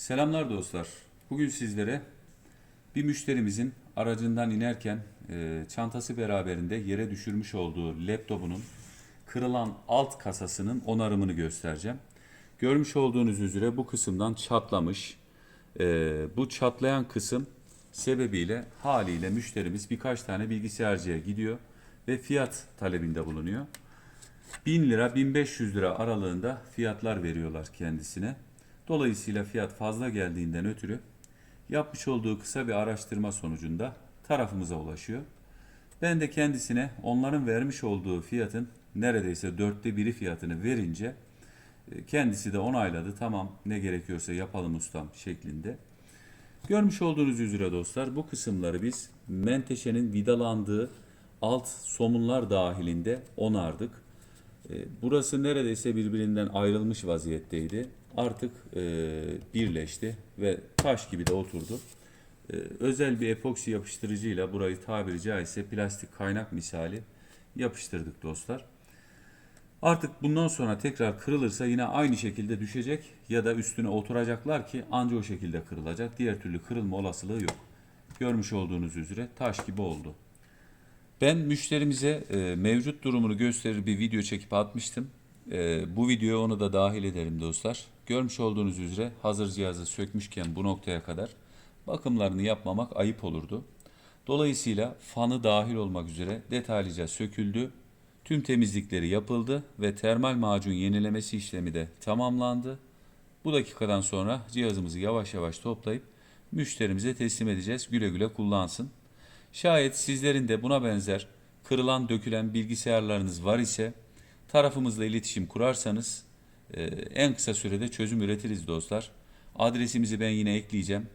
Selamlar dostlar. Bugün sizlere bir müşterimizin aracından inerken e, çantası beraberinde yere düşürmüş olduğu laptopunun kırılan alt kasasının onarımını göstereceğim. Görmüş olduğunuz üzere bu kısımdan çatlamış. E, bu çatlayan kısım sebebiyle haliyle müşterimiz birkaç tane bilgisayarcıya gidiyor ve fiyat talebinde bulunuyor. 1000 lira 1500 lira aralığında fiyatlar veriyorlar kendisine. Dolayısıyla fiyat fazla geldiğinden ötürü yapmış olduğu kısa bir araştırma sonucunda tarafımıza ulaşıyor. Ben de kendisine onların vermiş olduğu fiyatın neredeyse dörtte biri fiyatını verince e, kendisi de onayladı. Tamam ne gerekiyorsa yapalım ustam şeklinde. Görmüş olduğunuz üzere dostlar bu kısımları biz menteşenin vidalandığı alt somunlar dahilinde onardık. E, Burası neredeyse birbirinden ayrılmış vaziyetteydi. Artık e, birleşti ve taş gibi de oturdu. E, özel bir epoksi yapıştırıcıyla burayı tabiri caizse plastik kaynak misali yapıştırdık dostlar. Artık bundan sonra tekrar kırılırsa yine aynı şekilde düşecek ya da üstüne oturacaklar ki anca o şekilde kırılacak. Diğer türlü kırılma olasılığı yok. Görmüş olduğunuz üzere taş gibi oldu. Ben müşterimize e, mevcut durumunu gösterir bir video çekip atmıştım. E, bu videoya onu da dahil ederim dostlar. Görmüş olduğunuz üzere hazır cihazı sökmüşken bu noktaya kadar bakımlarını yapmamak ayıp olurdu. Dolayısıyla fanı dahil olmak üzere detaylıca söküldü. Tüm temizlikleri yapıldı ve termal macun yenilemesi işlemi de tamamlandı. Bu dakikadan sonra cihazımızı yavaş yavaş toplayıp müşterimize teslim edeceğiz. Güle güle kullansın. Şayet sizlerin de buna benzer kırılan dökülen bilgisayarlarınız var ise tarafımızla iletişim kurarsanız e, en kısa sürede çözüm üretiriz dostlar. Adresimizi ben yine ekleyeceğim.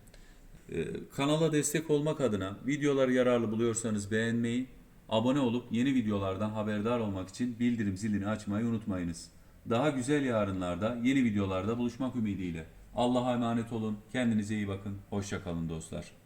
E, kanala destek olmak adına videoları yararlı buluyorsanız beğenmeyi, abone olup yeni videolardan haberdar olmak için bildirim zilini açmayı unutmayınız. Daha güzel yarınlarda yeni videolarda buluşmak ümidiyle. Allah'a emanet olun. Kendinize iyi bakın. Hoşça kalın dostlar.